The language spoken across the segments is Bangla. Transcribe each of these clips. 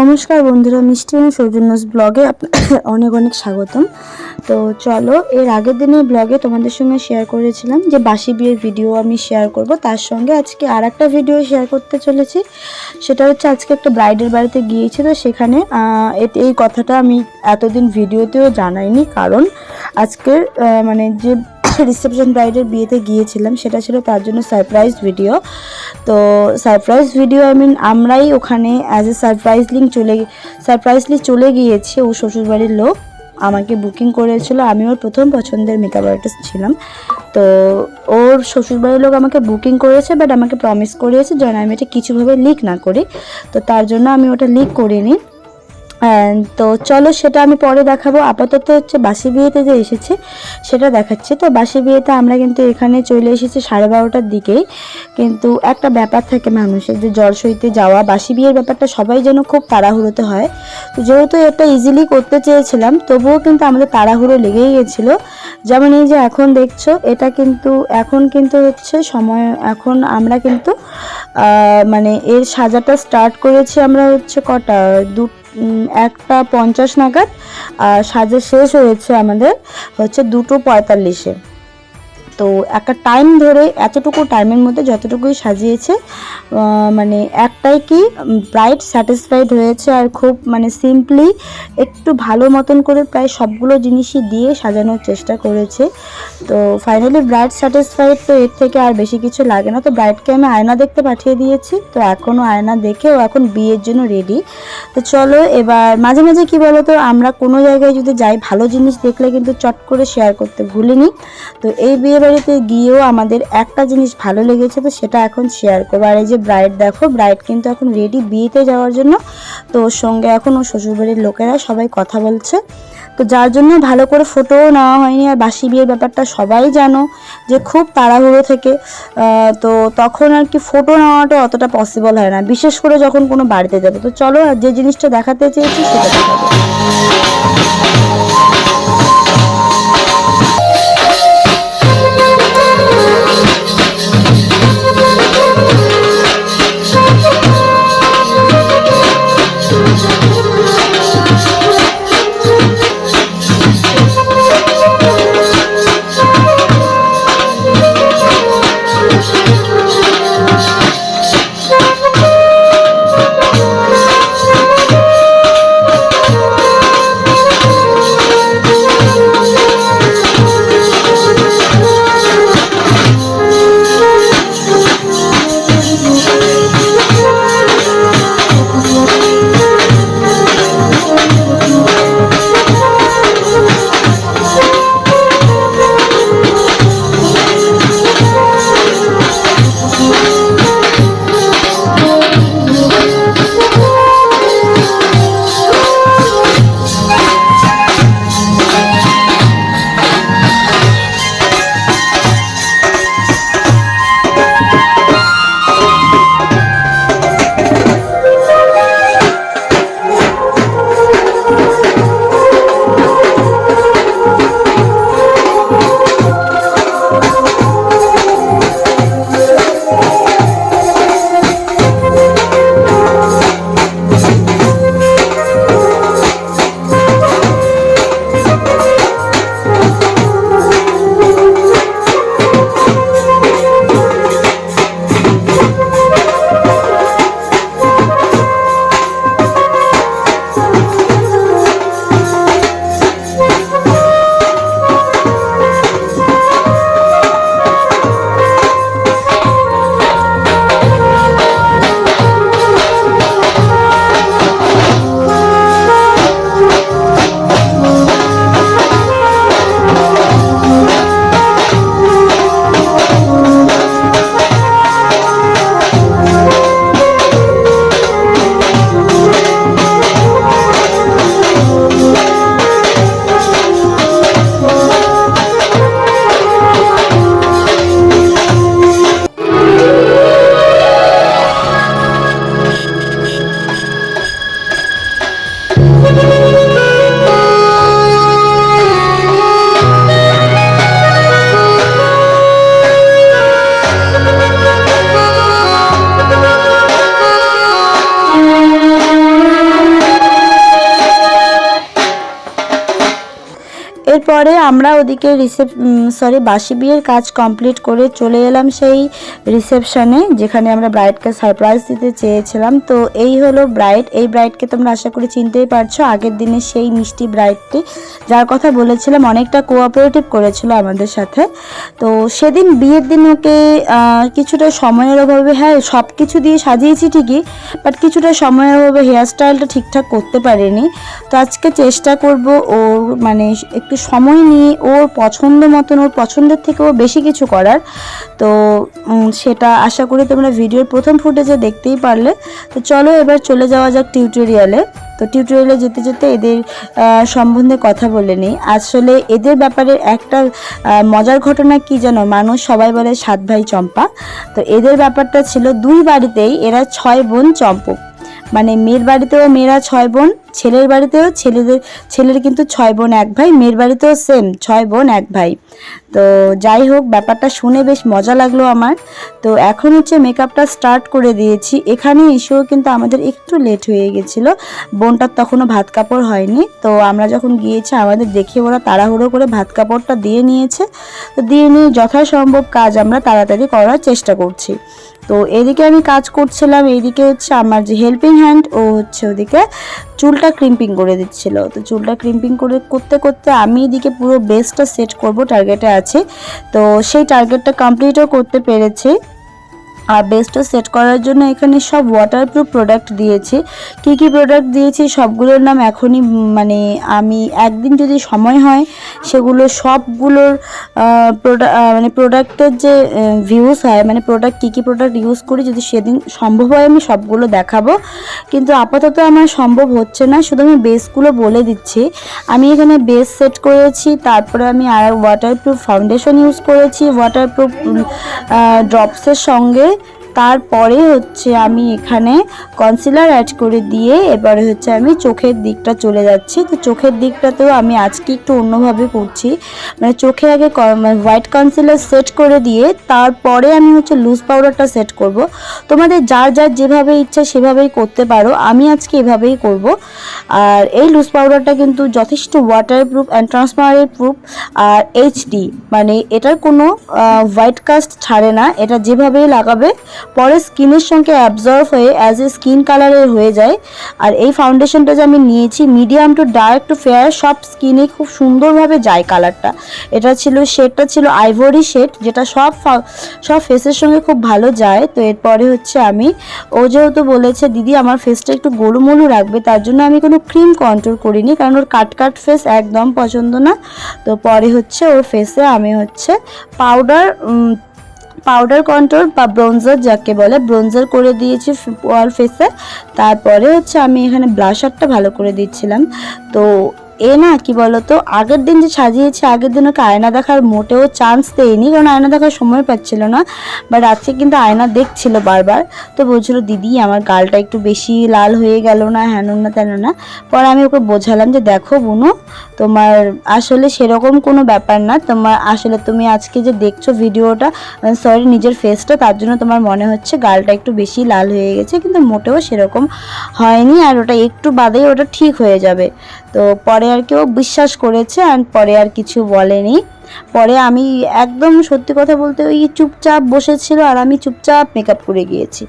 নমস্কার বন্ধুরা, মিষ্টি এবং সৌজন্যস ব্লগে অনেক অনেক স্বাগতম। তো চলো, এর আগের দিনের ব্লগে তোমাদের সঙ্গে শেয়ার করেছিলাম যে বাসি বিয়ের ভিডিও আমি শেয়ার করব। তার সঙ্গে আজকে আর একটা ভিডিও শেয়ার করতে চলেছি। সেটা হচ্ছে আজকে একটা ব্রাইডের বাড়িতে গিয়েছি। তো সেখানে এই কথাটা আমি এতদিন ভিডিওতেও জানাইনি। কারণ আজকের মানে যে রিসেপশন ব্রাইডের বিয়েতে গিয়েছিলাম, সেটা ছিল তার জন্য সারপ্রাইজ ভিডিও তো সারপ্রাইজ ভিডিও আই মিন আমরাই ওখানে অ্যাজ এ সারপ্রাইজলিং চলে সারপ্রাইজলি চলে গিয়েছি ও শ্বশুরবাড়ির লোক। আমাকে বুকিং করেছিল, আমি ওর প্রথম পছন্দের মেকআপ আর্টিস্ট ছিলাম। তো ওর শ্বশুরবাড়ির লোক আমাকে বুকিং করেছে বাট আমাকে প্রমিস করিয়েছে যেন আমি এটা কিছুভাবে লিক না করি। তো তার জন্য আমি ওটা লিক করিনি। তো চলো সেটা আমি পরে দেখাবো। আপাতত হচ্ছে বাসি বিয়েতে যে এসেছে, সেটা দেখাচ্ছে। তো বাসি বিয়েতে আমরা কিন্তু এখানে চলে এসেছি সাড়ে বারোটার দিকেই। কিন্তু একটা ব্যাপার থাকে মানুষের, যে জ্বর সইতে যাওয়া, বাসি বিয়ের ব্যাপারটা সবাই যেন খুব তাড়াহুড়োতে হয়। তো যেহেতু এটা ইজিলি করতে চেয়েছিলাম, তবুও কিন্তু আমাদের তাড়াহুড়ো লেগেই গেছিল। যেমন এই যে এখন দেখছ, এটা কিন্তু, এখন কিন্তু হচ্ছে সময়, এখন আমরা কিন্তু মানে এর সাজাটা স্টার্ট করেছি আমরা হচ্ছে কটা? দু একটা পঞ্চাশ নাগাদ আর সাজা শেষ হয়েছে আমাদের হচ্ছে দুটো পঁয়তাল্লিশে। তো একটা টাইম ধরে এতটুকু টাইমের মধ্যে যতটুকুই সাজিয়েছে মানে একটাই কি ব্রাইট স্যাটিসফাইড হয়েছে আর খুব মানে সিম্পলি একটু ভালো মতন করে প্রায় সবগুলো জিনিসই দিয়ে সাজানোর চেষ্টা করেছে। তো ফাইনালি ব্রাইট স্যাটিসফাইড তো এর থেকে আর বেশি কিছু লাগে না। তো ব্রাইটকে আমি আয়না দেখতে পাঠিয়ে দিয়েছি, তো এখনও আয়না দেখে ও এখন বিয়ের জন্য রেডি তো চলো এবার মাঝে মাঝে কি বলো তো আমরা কোনো জায়গায় যদি যাই, ভালো জিনিস দেখলে কিন্তু চট করে শেয়ার করতে ভুলিনি। তো এই বিয়ে বাড়িতে গিয়েও আমাদের একটা জিনিস ভালো লেগেছে তো সেটা এখন শেয়ার করব। আর এই যে ব্রাইড দেখো ব্রাইড কিন্তু এখন রেডি বিয়েতে যাওয়ার জন্য। তো ওর সঙ্গে এখন ওর শ্বশুরবাড়ির লোকেরা সবাই কথা বলছে। তো যার জন্য ভালো করে ফটোও নেওয়া হয়নি। আর বাসি বিয়ের ব্যাপারটা সবাই জানো যে খুব তাড়াহুড়ো থেকে। তো তখন আর কি ফটো নেওয়াটা অতটা পসিবল হয় না। বিশেষ করে যখন কোনো বাড়িতে যাবে। তো চলো আর যে জিনিসটা দেখাতে চেয়েছি সেটা দেখাবো। এরপরে আমরা ওদিকে রিসেপ সরি বাসি বিয়ের কাজ কমপ্লিট করে চলে এলাম সেই রিসেপশনে যেখানে আমরা ব্রাইডকে সারপ্রাইজ দিতে চেয়েছিলাম। তো এই হলো ব্রাইড এই ব্রাইডকে তোমরা আশা করি চিনতেই পারছ, আগের দিনে সেই মিষ্টি ব্রাইডটি যার কথা বলেছিলাম, অনেকটা কোঅপারেটিভ করেছিল আমাদের সাথে। তো সেদিন বিয়ের দিন ওকে কিছুটা সময়ের অভাবে হ্যাঁ সব কিছু দিয়ে সাজিয়েছি ঠিকই বাট কিছুটা সময়ের অভাবে হেয়ার স্টাইলটা ঠিকঠাক করতে পারিনি। তো আজকে চেষ্টা করব ওর মানে একটু সময় নিয়ে ওর পছন্দ মতন, ওর পছন্দের থেকেও বেশি কিছু করার। তো সেটা আশা করি তোমরা ভিডিওর প্রথম ফুটেজে দেখতেই পারলে। তো চলো এবার চলে যাওয়া যাক টিউটোরিয়ালে তো টিউটোরিয়ালে যেতে যেতে এদের সম্বন্ধে কথা বলে নিই। আসলে এদের ব্যাপারে একটা মজার ঘটনা কি যেন? মানুষ সবাই বলে সাত ভাই চম্পা। তো এদের ব্যাপারটা ছিল দুই বাড়িতেই এরা ছয় বোন চম্পক। মানে মেয়ের বাড়িতেও মেয়েরা ছয় বোন, ছেলের বাড়িতেও ছেলেদের ছেলের কিন্তু ছয় বোন এক ভাই, মেয়ের বাড়িতেও সেম ছয় বোন এক ভাই। তো যাই হোক, ব্যাপারটা শুনে বেশ মজা লাগল আমার। তো এখন হচ্ছে মেকআপটা স্টার্ট করে দিয়েছি। এখানে এসেও কিন্তু আমাদের একটু লেট হয়ে গেছিল। বোনটার তখনও ভাত কাপড় হয়নি। তো আমরা যখন গিয়েছি, আমাদের দেখে ওরা তাড়াহুড়ো করে ভাত কাপড়টা দিয়ে নিয়েছে। তো দিয়ে নিয়ে যথাসম্ভব কাজ আমরা তাড়াতাড়ি করার চেষ্টা করছি। তো এদিকে আমি কাজ করছিলাম। এইদিকে হচ্ছে আমার যে হেল্পিং হ্যান্ড ও হচ্ছে ওদিকে চুলটা ক্রিম্পিং করে দিচ্ছিল। তো চুলটা ক্রিম্পিং করে করতে করতে আমি এদিকে পুরো বেসটা সেট করব টার্গেটে আছে। তো সেই টার্গেটটা কমপ্লিটও করতে পেরেছি। আর বেসটা সেট করার জন্য এখানে সব ওয়াটারপ্রুফ প্রোডাক্ট দিয়েছে। কী কী প্রোডাক্ট দিয়েছে সবগুলোর নাম এখনই মানে আমি একদিন যদি সময় হয়, সেগুলো সবগুলোর মানে প্রোডাক্টের যে ভিউজ হয় মানে প্রোডাক্ট কী কী প্রোডাক্ট ইউজ করি যদি সেদিন সম্ভব হয় আমি সবগুলো দেখাবো। কিন্তু আপাতত আমার সম্ভব হচ্ছে না, শুধু আমি বেসগুলো বলে দিচ্ছি। আমি এখানে বেস সেট করেছি, তারপরে আমি আর ওয়াটারপ্রুফ ফাউন্ডেশন ইউজ করেছি ওয়াটারপ্রুফ ড্রপসের সঙ্গে। তারপরে হচ্ছে আমি এখানে কনসিলার অ্যাড করে দিয়ে এবারে হচ্ছে আমি চোখের দিকটা চলে যাচ্ছি। তো চোখের দিকটাতেও আমি আজকে একটু অন্যভাবে করছি মানে চোখে আগে হোয়াইট কনসিলার সেট করে দিয়ে তারপরে আমি হচ্ছে লুজ পাউডারটা সেট করব। তোমাদের যার যার যেভাবে ইচ্ছা সেভাবেই করতে পারো। আমি আজকে এভাবেই করব। আর এই লুজ পাউডারটা কিন্তু যথেষ্ট water proof and transparent proof R HD মানে এটার কোনো হোয়াইট কাস্ট ছাড়ে না। এটা যেভাবেই লাগাবে পরে স্কিনের সঙ্গে অ্যাবজর্ভ হয়ে অ্যাজ এ স্কিন কালারের হয়ে যায়। আর এই ফাউন্ডেশনটা যে আমি নিয়েছি medium to dark to fair সব স্কিনে খুব সুন্দরভাবে যায় কালারটা এটা ছিল শেডটা ছিল আইভরি শেড যেটা সব সব ফেসের সঙ্গে খুব ভালো যায়। তো এরপরে হচ্ছে আমি, ও যেহেতু বলেছে, দিদি, আমার ফেসটা একটু গোলুমলু রাখবে, তার জন্য আমি কোনো ক্রিম কন্ট্রোল করিনি, কারণ ওর কাট কাট ফেস একদম পছন্দ না। তো পরে হচ্ছে ওর ফেসে আমি হচ্ছে পাউডার পাউডার কন্ট্রোল বা ব্রোঞ্জার যাকে বলে ব্রোঞ্জার করে দিয়েছি ওয়াল ফেসে তারপরে হচ্ছে আমি এখানে ব্লাশারটা ভালো করে দিচ্ছিলাম। তো এ না, কি বলতো? আগের দিন যে সাজিয়েছি, আগের দিন ওকে আয়না দেখার মোটেও চান্স দেয়নি, কারণ আয়না দেখার সময় পাচ্ছিল না। বাট আজকে কিন্তু আয়না দেখছিল বারবার। তো বলছিল, দিদি, আমার গালটা একটু বেশি লাল হয়ে গেল না, হেন না, তেন না। পরে আমি ওকে বোঝালাম যে, দেখো বুনু, তোমার আসলে সেরকম কোনো ব্যাপার না। তোমার আসলে তুমি আজকে যে দেখছ ভিডিওটা সরি নিজের ফেসটা তার জন্য তোমার মনে হচ্ছে গালটা একটু বেশি লাল হয়ে গেছে, কিন্তু মোটেও সেরকম হয়নি, আর ওটা একটু বাদেই ওটা ঠিক হয়ে যাবে। তো পরে আর কেউ বিশ্বাস করেছে অ্যান্ড পরে আর কিছু বলেনি। পরে আমি একদম সত্যি কথা বলতে ওই চুপচাপ বসেছিল আর আমি চুপচাপ মেকআপ করে গিয়েছি।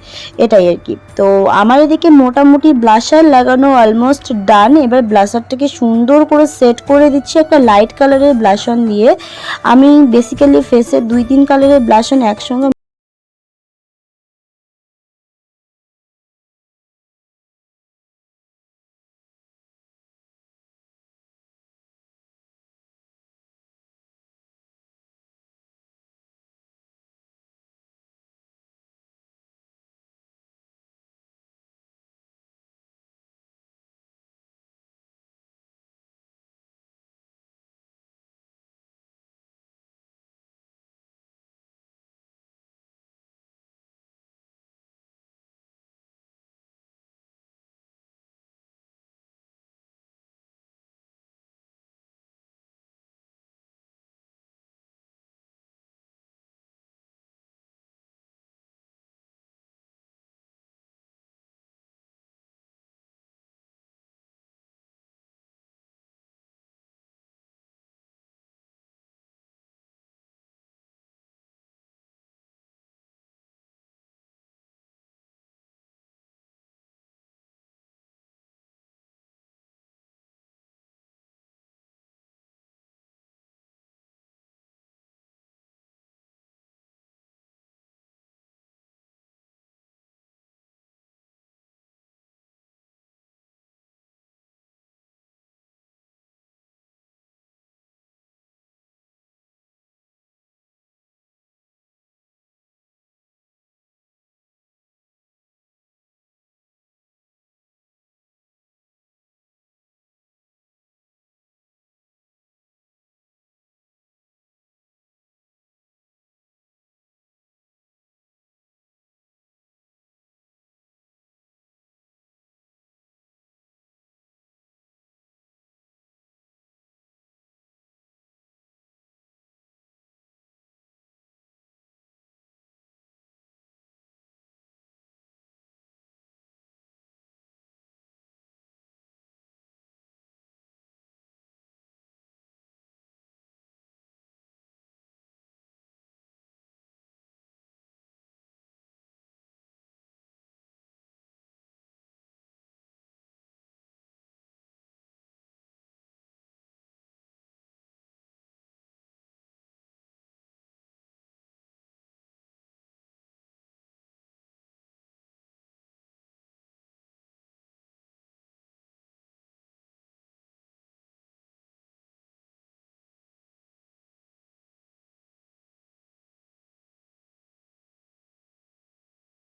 এটাই আর কি। তো আমার এদিকে মোটামুটি ব্লাশার লাগানো অলমোস্ট ডান এবার ব্লাশারটাকে সুন্দর করে সেট করে দিচ্ছি একটা লাইট কালারের ব্লাশন দিয়ে। আমি বেসিক্যালি ফেসে দুই তিন কালারের ব্লাশন একসঙ্গে